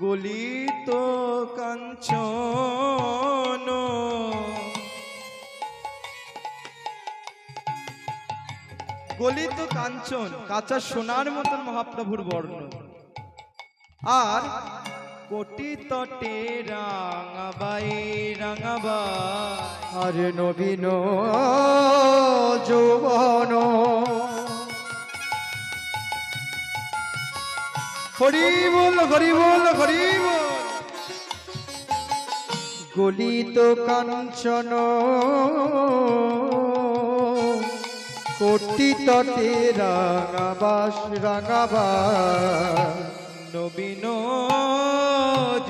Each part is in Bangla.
গলিত কাঞ্চন। গলিত কাঞ্চন, কাঁচা সোনার মতন মহাপ্রভুর বর্ণ। আর কোটি তটে রাঙাবাই রাঙাবাই। আর নবীন হরি বল গলিত কাঞ্চন। কোটি তটে রাঙাবাস রাঙাবাস। নবীন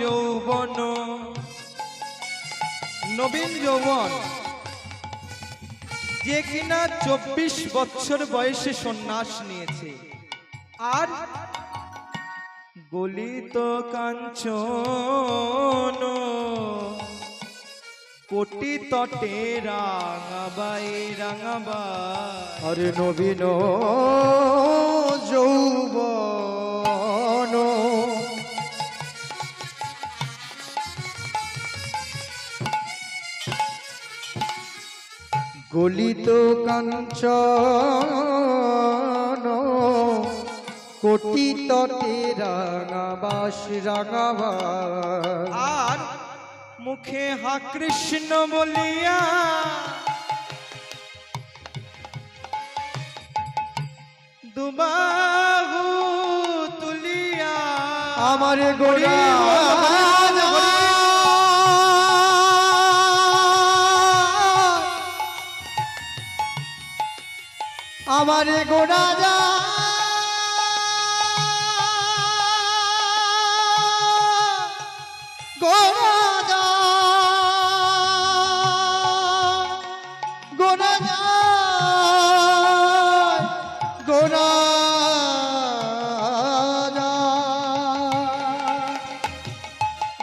যৌবন। নবীন যৌবন। যে কিনা চব্বিশ বছর বয়সে সন্ন্যাস নিয়েছে। আর গলিত কাঞ্চন কোটি তটে রাঙাবাই রাঙাবাই আর নবীন যৌবন। গলিত কাঞ্চন। কোটি তটে রাঙাবাস রাঙাবাস। আর মুখে হা কৃষ্ণ বলিয়া দুবাহু তুলিয়া আমার গোড়া আমার গোড়া যা। যা গোড়া যা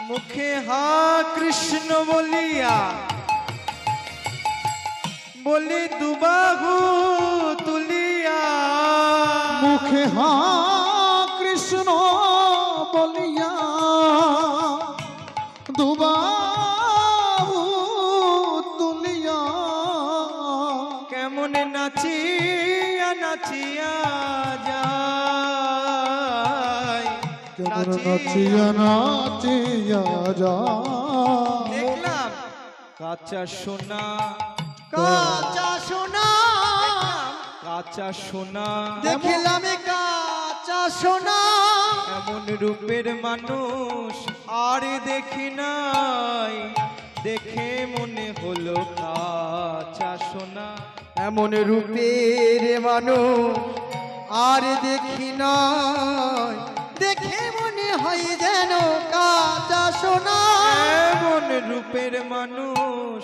মুখে হা কৃষ্ণ বলিয়া বলি দুবাহু তুলিয়া। মুখে হা দুবাহু তুলিয়া কেমন নাচিয়া নাচিয়া যায়। কেমন নাচিয়া নাচিয়া যা দেখলাম। কাঁচা সোনা। কাঁচা সোনা। কাঁচা সোনা। দেখিলাম কাঁচা সোনা। এমন রূপের মানুষ। আর দেখি নাই। দেখে মনে হলো কাঁচা সোনা। এমন রূপের মানুষ আর দেখি নাই। দেখে মনে হয় যেন কাঁচা সোনা। এমন রূপের মানুষ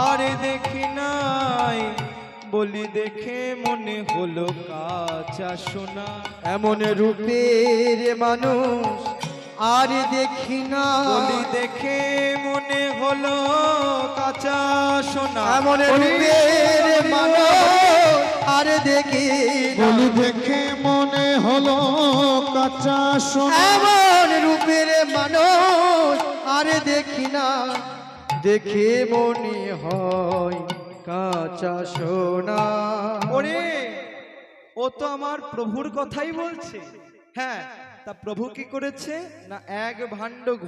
আর দেখি নাই। বলি দেখে মনে হলো কাঁচা সোনা। এমন রূপের মানুষ আর দেখি না। বলি দেখে মনে হলো কাঁচা সোনা। এমন রূপের মানুষ আর দেখি। বলি দেখে মনে হলো কাঁচা সোনা। এমন রূপের মানুষ আর দেখি না। দেখে মনে হয় কাঁচা সোনা। ওরে ও তো আমার প্রভুর কথাই বলছে। হ্যাঁ তা প্রভু কি করেছে? না এক ভাণ্ড